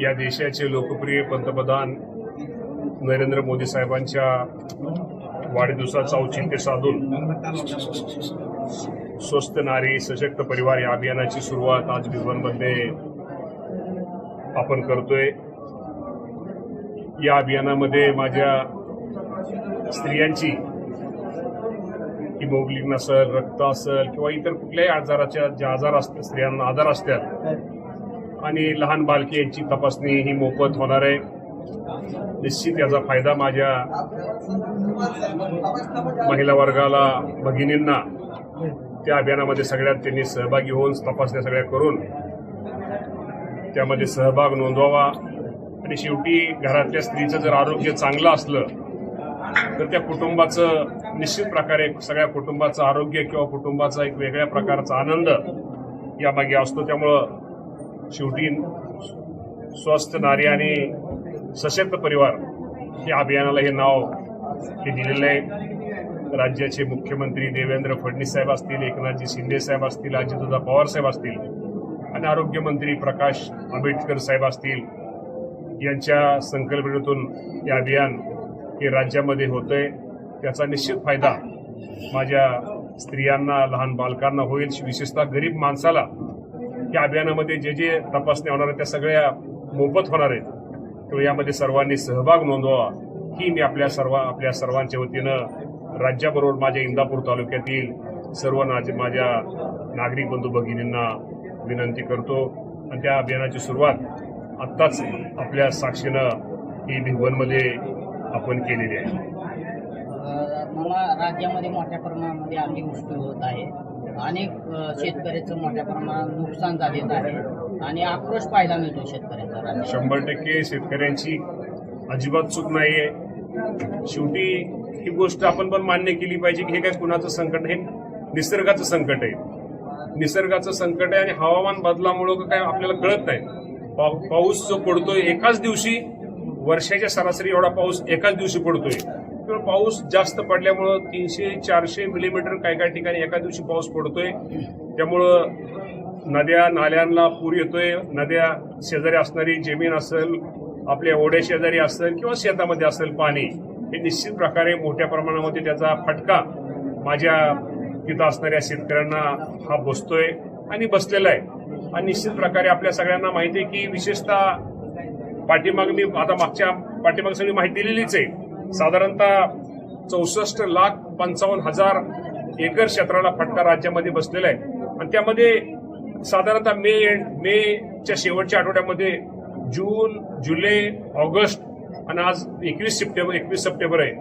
या देशाचे लोकप्रिय पंतप्रधान नरेंद्र मोदी साहेबांच्या वाढदिवसाचं औचित्य साधून स्वस्त नारी सशक्त परिवार या अभियानाची सुरुवात आज भिवनमध्ये आपण करतोय. या अभियानामध्ये माझ्या स्त्रियांची हिमोग्लिन असेल रक्त असेल किंवा इतर कुठल्याही आजाराच्या जे आजार असतात स्त्रियांना आजार असतात आणि लहान बालकी यांची तपासणी ही मोफत होणार आहे. निश्चित याचा फायदा माझ्या महिला वर्गाला भगिनींना त्या अभियानामध्ये सगळ्यात त्यांनी सहभागी होऊन तपासण्या सगळ्या करून त्यामध्ये सहभाग नोंदवावा. आणि शेवटी घरातल्या स्त्रीचं जर आरोग्य चांगलं असलं तर त्या कुटुंबाचं निश्चित प्रकारे सगळ्या कुटुंबाचं आरोग्य किंवा कुटुंबाचा एक वेगळ्या प्रकारचा आनंद यामागे असतो. त्यामुळं शेवटी स्वस्थ नारी आणि सशक्त परिवार या अभियानाला हे नाव हे दिलेलं आहे. राज्याचे मुख्यमंत्री देवेंद्र फडणवीस साहेब असतील एकनाथजी शिंदे साहेब असतील अजितदादा पवार साहेब असतील आणि आरोग्यमंत्री प्रकाश आंबेडकर साहेब असतील यांच्या संकल्पनेतून हे अभियान हे राज्यामध्ये होतंय. त्याचा निश्चित फायदा माझ्या स्त्रियांना लहान बालकांना होईल. विशेषतः गरीब माणसाला या अभियानामध्ये जे जे तपासण्या होणार आहेत त्या सगळ्या मोफत होणार आहेत. त्यामुळे यामध्ये सर्वांनी सहभाग नोंदवावा. ही मी आपल्या सर्व आपल्या सर्वांच्या वतीनं राज्याबरोबर माझ्या इंदापूर तालुक्यातील सर्व नाज माझ्या नागरिक बंधू भगिनींना विनंती करतो. आणि त्या अभियानाची सुरुवात आत्ताच आपल्या साक्षीनं ही भिवनमध्ये आपण केलेली आहे. मला राज्यामध्ये मोठ्या प्रमाणामध्ये अतिवृष्टी होत आहे. अनेक शेतकऱ्याचं मोठ्या प्रमाणात नुकसान झालेलं आहे आणि आक्रोश पाहायला मिळतो शेतकऱ्यांचा शंभर टक्के शेतकऱ्यांची अजिबात चूक नाहीये. शेवटी ही गोष्ट आपण पण मान्य केली पाहिजे की हे काय कुणाचं संकट हे निसर्गाचं संकट आहे. निसर्गाचं संकट आहे आणि हवामान बदलामुळं काय आपल्याला कळत नाही. पाऊ- पाऊस जो पडतोय एकाच दिवशी वर्षाच्या सरासरी एवढा पाऊस एकाच दिवशी पडतोय. किंवा पाऊस जास्त पडल्यामुळं तीनशे चारशे मिलीमीटर काही काही ठिकाणी एका दिवशी पाऊस पडतोय. त्यामुळं नद्या नाल्यांना पूर येतोय. नद्या शेजारी असणारी जमीन असेल आपल्या ओढ्या शेजारी असेल किंवा शेतामध्ये असेल पाणी हे निश्चित प्रकारे मोठ्या प्रमाणामध्ये त्याचा फटका माझ्या तिथं असणाऱ्या शेतकऱ्यांना हा बसतोय आणि बसलेला आहे. आणि निश्चित प्रकारे आपल्या सगळ्यांना माहिती आहे की विशेषतः पाठीमाग मी आता मागच्या पाठीमाग सगळी माहिती दिलेलीच आहे. साधारणतः चौसष्ट लाख पंचावन्न हजार एकर क्षेत्राला फटका राज्यामध्ये बसलेला आहे. आणि त्यामध्ये साधारणतः मे मेच्या शेवटच्या आठवड्यामध्ये जून जुलै ऑगस्ट आणि आज एकवीस सप्टेंबर एकवीस सप्टेंबर आहे.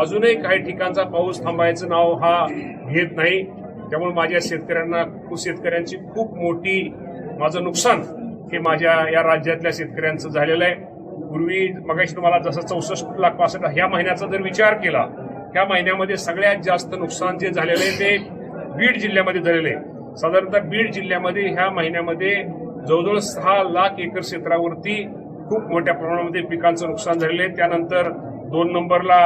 अजूनही काही ठिकाणचा पाऊस थांबायचं नाव हा घेत नाही. त्यामुळे माझ्या शेतकऱ्यांना शेतकऱ्यांची खूप मोठी माझं नुकसान हे माझ्या या राज्यातल्या शेतकऱ्यांचं झालेलं आहे. पूर्वी मगाशी तुम्हाला जसं चौसष्ट लाख पासष्ट ह्या महिन्याचा जर विचार केला ह्या महिन्यामध्ये सगळ्यात जास्त नुकसान जे झालेलं आहे ते बीड जिल्ह्यामध्ये झालेलं आहे साधारणतः बीड जिल्ह्यामध्ये ह्या महिन्यामध्ये जवळजवळ सहा लाख एकर क्षेत्रावरती खूप मोठ्या प्रमाणामध्ये पिकांचं नुकसान झालेलं आहे त्यानंतर दोन नंबरला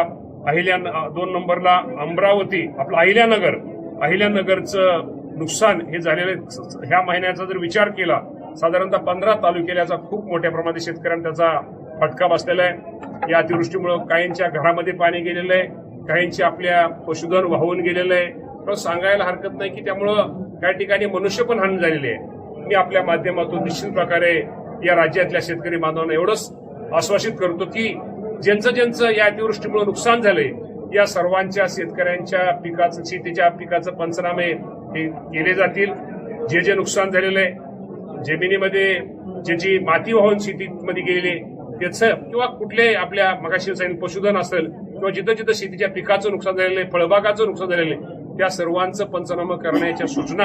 अहिल्या दोन नंबरला अमरावती आपलं अहिल्यानगर अहिल्यानगरचं नुकसान हे झालेलं आहे. ह्या महिन्याचा जर विचार केला साधारणतः पंधरा तालुक्याला याचा खूप मोठ्या प्रमाणात शेतकऱ्यांना त्याचा फटका बसलेला आहे. या अतिवृष्टीमुळं काहींच्या घरामध्ये पाणी गेलेलं आहे काहींची आपल्या पशुधन वाहून गेलेलं आहे. पण सांगायला हरकत नाही की त्यामुळं काही ठिकाणी मनुष्य पण हानी झालेली आहे. मी आपल्या माध्यमातून निश्चित प्रकारे या राज्यातल्या शेतकरी बांधवांना एवढंच आश्वासित करतो की ज्यांचं ज्यांचं या अतिवृष्टीमुळे नुकसान झालंय या सर्वांच्या शेतकऱ्यांच्या पिकाचं शेतीच्या पिकाचं पंचनामे हे केले जातील. जे जे नुकसान झालेलं आहे जमिनीमध्ये ज्याची माती वाहून शेतीमध्ये गेलेली त्याचं किंवा कुठले आपल्या मगाशी सांगितलं पशुधन असेल किंवा जिथं जिथं शेतीच्या पिकाचं नुकसान झालेलं आहे फळबागाचं नुकसान झालेलं आहे त्या सर्वांचं पंचनामा करण्याच्या सूचना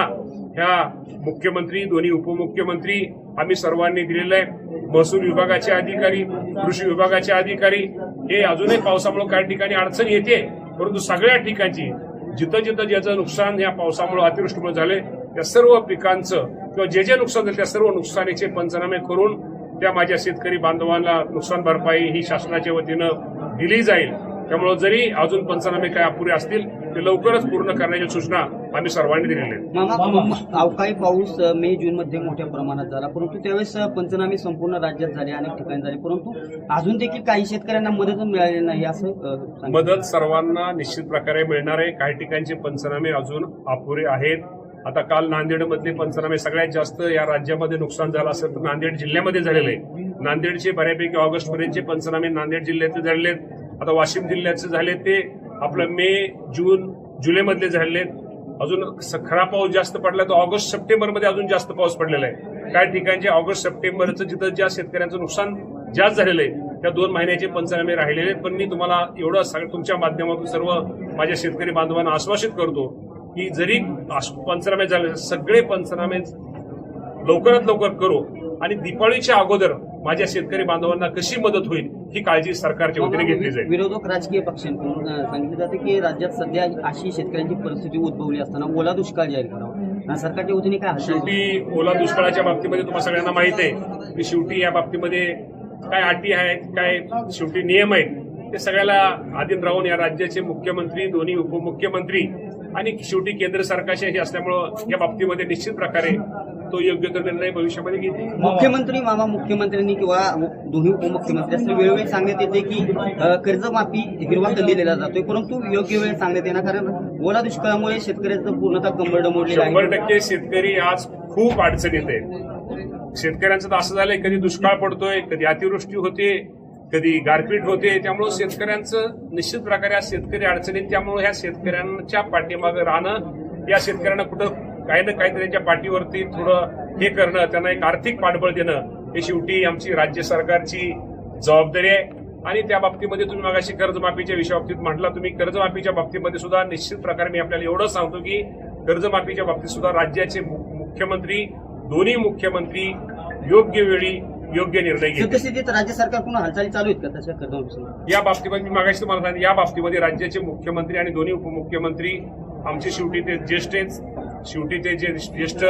ह्या मुख्यमंत्री दोन्ही उपमुख्यमंत्री आम्ही सर्वांनी दिलेलं आहे महसूल विभागाचे अधिकारी कृषी विभागाचे अधिकारी हे अजूनही पावसामुळे काही ठिकाणी अडचण येते परंतु सगळ्या ठिकाणची जिथं जिथं ज्याचं नुकसान या पावसामुळे अतिवृष्टीमुळे झाले त्या सर्व पिकांचं किंवा जे जे नुकसान झालं त्या सर्व नुकसानीचे पंचनामे करून त्या माझ्या शेतकरी बांधवांना नुकसान भरपाई ही शासनाच्या वतीनं दिली जाईल. त्यामुळे जरी अजून पंचनामे काय अपुरे असतील ते लवकरच पूर्ण करण्याच्या सूचना आम्ही सर्वांनी दिलेल्या आहेत. मामा अवकाळी पाऊस मे जून मध्ये मोठ्या प्रमाणात झाला. परंतु त्यावेळेस पंचनामे संपूर्ण राज्यात झाले अनेक ठिकाणी झाले. परंतु अजून देखील काही शेतकऱ्यांना मदत मिळालेली नाही असं. मदत सर्वांना निश्चित प्रकारे मिळणार आहे. काही ठिकाणचे पंचनामे अजून अपुरे आहेत. आता काल नांदेडमधले पंचनामे सगळ्यात जास्त या राज्यामध्ये नुकसान झालं असेल तर नांदेड जिल्ह्यामध्ये झालेलं आहे. नांदेडचे बऱ्यापैकी ऑगस्ट पर्यंतचे पंचनामे नांदेड जिल्ह्यातले झालेले आहेत. आता वाशिम जिल्ह्याचे झाले ते आपलं मे जून जुलैमधले झालेले आहेत. अजून स- खरा पाऊस जास्त पडला तर ऑगस्ट सप्टेंबरमध्ये अजून जास्त पाऊस पडलेला आहे. काही ठिकाणचे ऑगस्ट सप्टेंबरचं जिथं ज्या शेतकऱ्यांचं नुकसान जास्त झालेलं आहे त्या दोन महिन्याचे पंचनामे राहिलेले आहेत. पण मी तुम्हाला एवढं तुमच्या माध्यमातून सर्व माझ्या शेतकरी बांधवांना आश्वासित करतो की जरी पंचनामे झाले सगळे पंचनामे लवकरात लवकर करू. आणि दिपाळीच्या अगोदर माझ्या शेतकरी बांधवांना कशी मदत होईल ही काळजी सरकारच्या वतीने घेतली जाईल. विरोधक राजकीय पक्षांकडून सांगितलं जाते की राज्यात सध्या अशी शेतकऱ्यांची परिस्थिती उद्भवली असताना ओला दुष्काळ जाहीर करावा. सरकारच्या वतीने काय शेवटी ओला दुष्काळाच्या बाबतीमध्ये तुम्हाला सगळ्यांना माहीत आहे की शेवटी या बाबतीमध्ये काय अटी आहेत काय शेवटी नियम आहेत ते सगळ्याला आधीन राहून या राज्याचे मुख्यमंत्री दोन्ही उपमुख्यमंत्री आणि शेवटी केंद्र सरकारचे हे असल्यामुळं या बाबतीमध्ये निश्चित प्रकारे तो योग्य तो निर्णय भविष्यामध्ये घेतील मुख्यमंत्री मामा मुख्यमंत्र्यांनी किंवा दोन्ही उपमुख्यमंत्री असं वेळोवेळी सांगण्यात येते की कर्जमाफी हिरवा कल्ली दिला जातोय परंतु योग्य वेळ सांगण्यात येणार कारण ओला दुष्काळामुळे शेतकऱ्याचं पूर्णतः कंबरड मोडलेलं शंभर टक्के शेतकरी आज खूप अडचणीत आहेत. शेतकऱ्यांचं तर असं झालंय कधी दुष्काळ पडतोय कधी अतिवृष्टी होते कधी गारपीट होते त्यामुळे शेतकऱ्यांचं निश्चित प्रकारे या शेतकरी अडचणीत त्यामुळे ह्या शेतकऱ्यांच्या पाठीमागे राहणं या शेतकऱ्यांना कुठं काही ना काहीतरी त्यांच्या पाठीवरती थोडं हे करणं त्यांना एक आर्थिक पाठबळ देणं हे शेवटी आमची राज्य सरकारची जबाबदारी आहे. आणि त्या बाबतीमध्ये तुम्ही मागाशी कर्जमाफीच्या विषयाबाबतीत म्हटला तुम्ही कर्जमाफीच्या बाबतीमध्ये सुद्धा निश्चित प्रकारे मी आपल्याला एवढं सांगतो की कर्जमाफीच्या बाबतीत सुद्धा राज्याचे मु- मुख्यमंत्री दोन्ही मुख्यमंत्री योग्य वेळी योग्य निर्णय घेतील. राज्य सरकारकडून हालचाली चालू आहेत का? तशा या बाबतीमध्ये मी मागाशी तुम्हाला सांगितलं या बाबतीमध्ये राज्याचे मुख्यमंत्री आणि दोन्ही उपमुख्यमंत्री आमचे शेवटी ते ज्येष्ठ आहेत शेवटी ते जे ज्येष्ठ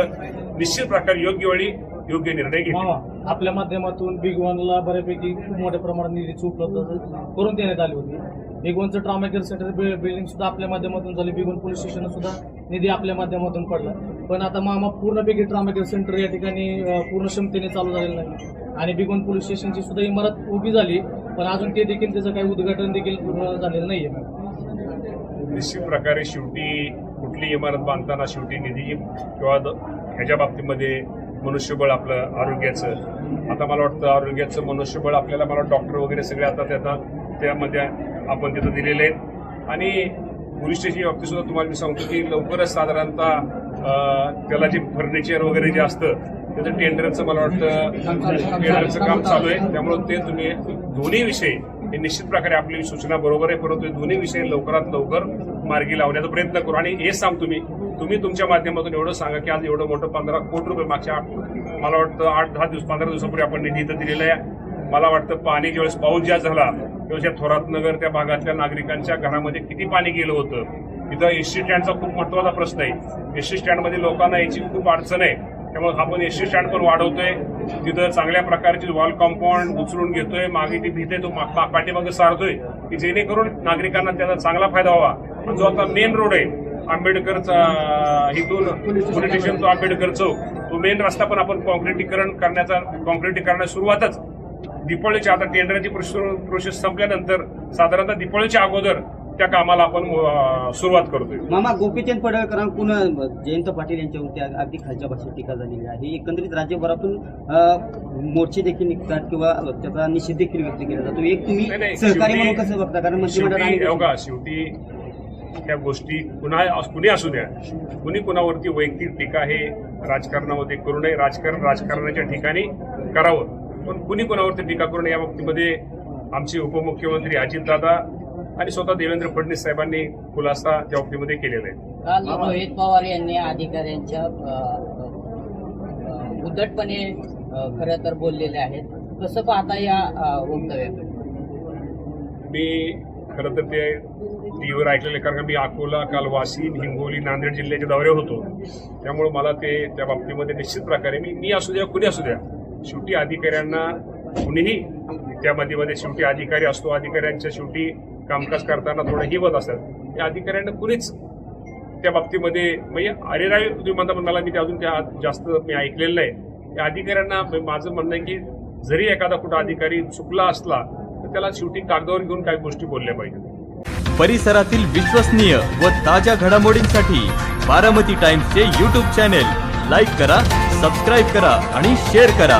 निश्चित प्रकारे योग्य वेळी योग्य निर्णय घेतील. आपल्या माध्यमातून बिग वनला बऱ्यापैकी खूप मोठ्या प्रमाणात निधीची उपलब्ध करून देण्यात आली होती. बिग वनचं ट्रॉमा केअर सेंटर बिल्डिंग सुद्धा आपल्या माध्यमातून झाली. बिग वन पोलीस स्टेशन सुद्धा निधी आपल्या माध्यमातून पडला. पण आता मामा पूर्णपैकी ट्रॉमा केअर सेंटर या ठिकाणी पूर्ण क्षमतेने चालू झालेलं नाही. आणि बिगोन पोलीस स्टेशनची सुद्धा इमारत उभी झाली पण अजून ते देखील त्याचं काही उद्घाटन देखील पूर्ण झालेलं नाहीये. निश्चित प्रकारे शेवटी कुठली इमारत बांधताना शेवटी निधी किंवा ह्याच्या बाबतीमध्ये मनुष्यबळ आपलं आरोग्याचं. आता मला वाटतं आरोग्याचं मनुष्यबळ आपल्याला मला डॉक्टर वगैरे सगळे आता त्याचा त्यामध्ये आपण तिथं दिलेले आहेत. आणि पोलीस स्टेशनच्या बाबतीत सुद्धा तुम्हाला मी सांगतो की लवकरच साधारणतः त्याला जे फर्निचर वगैरे जे असतं त्याचं टेंडरचं मला वाटतं टेंडरचं काम चालू आहे. त्यामुळे ते तुम्ही दोन्ही विषय हे निश्चित प्रकारे आपली सूचना बरोबर आहे परंतु दोन्ही विषय लवकरात लवकर मार्गी लावण्याचा प्रयत्न करू. आणि हे सांगतो मी तुम्ही तुमच्या माध्यमातून एवढं सांगा की आज एवढं मोठं पंधरा कोटी रुपये मागच्या मला वाटतं आठ दहा दिवस पंधरा दिवसापूर्वी आपण निधी इथं दिलेला आहे. मला वाटतं पाणी ज्यावेळेस पाऊस ज्या झाला त्यावेळेस या थोरात नगर त्या भागातल्या नागरिकांच्या घरामध्ये किती पाणी गेलं होतं? तिथं एसटी स्टँडचा खूप महत्त्वाचा प्रश्न आहे. एसटी स्टँडमध्ये लोकांना याची खूप अडचण आहे. त्यामुळे आपण एस टी स्टँड पण वाढवतोय. तिथं चांगल्या प्रकारची वॉल कॉम्पाऊंड उचलून घेतोय. मागे ती भीते तो पाठीमागे सारतोय की जेणेकरून नागरिकांना त्याचा चांगला फायदा व्हावा. जो आता मेन रोड आहे आंबेडकरचा इथून पोलीस स्टेशन तो आंबेडकर चौक तो मेन रस्ता पण आपण कॉन्क्रिटीकरण करण्याचा कॉन्क्रिटीकरणाची सुरुवातच दिपाळीच्या आता टेंडरची प्रोसेस संपल्यानंतर साधारणतः दिपाळीच्या अगोदर त्या कामाला आपण सुरुवात करतोय. मामा गोपीचंद पडळकरांकडून जयंत पाटील यांच्यावरती अग- अगदी खालच्या भाषेत टीका झालेली आहे. एकंदरीत राज्यभरातून मोर्चे देखील निघतात किंवा त्याचा निषेध देखील व्यक्त केला जातो. एक तुम्ही सहकारी म्हणून कसं बघता? कारण शेवटी त्या गोष्टी कुणा कुणी असू द्या. कुणी कुणावरती वैयक्तिक टीका हे राजकारणामध्ये करू नये. राजकारण राजकारणाच्या ठिकाणी करावं. पण कुणी कुणावरती टीका करू नये या बाबतीमध्ये आमचे उपमुख्यमंत्री अजितदादा आणि स्वतः देवेंद्र फडणवीस साहेबांनी खुलासा त्या बाबतीमध्ये केलेला आहे. काल रोहित पवार यांनी अधिकाऱ्यांच्या उद्धटपणे खरं तर बोललेले आहेत. कसं पाहता या वक्तव्याकडे? मी खरं तर ते टीव्हीवर ऐकलेले कारण मी अकोला काल वाशिम हिंगोली नांदेड जिल्ह्याच्या दौऱ्यावर होतो. त्यामुळे मला ते त्या बाबतीमध्ये निश्चित प्रकारे मी मी असू द्या कुणी असू द्या शेवटी अधिकाऱ्यांना कुणीही त्यामध्ये मध्ये शेवटी अधिकारी असतो अधिकाऱ्यांच्या शेवटी कामकाज करताना थोडं हिवत असतात. त्या अधिकाऱ्यांना कुणीच त्या बाबतीमध्ये म्हणजे अरेराय तुम्ही म्हणता पण मला मी ते अजून त्या जास्त मी ऐकलेलं नाही. त्या अधिकाऱ्यांना माझं म्हणणं आहे की जरी एखादा कुठं अधिकारी चुकला असला तर त्याला शेवटी कागदावर घेऊन काही गोष्टी बोलल्या पाहिजेत. परिसरातील विश्वसनीय व ताज्या घडामोडींसाठी बारामती टाइम्सचे यूट्यूब चॅनेल लाईक करा सबस्क्राईब करा आणि शेअर करा.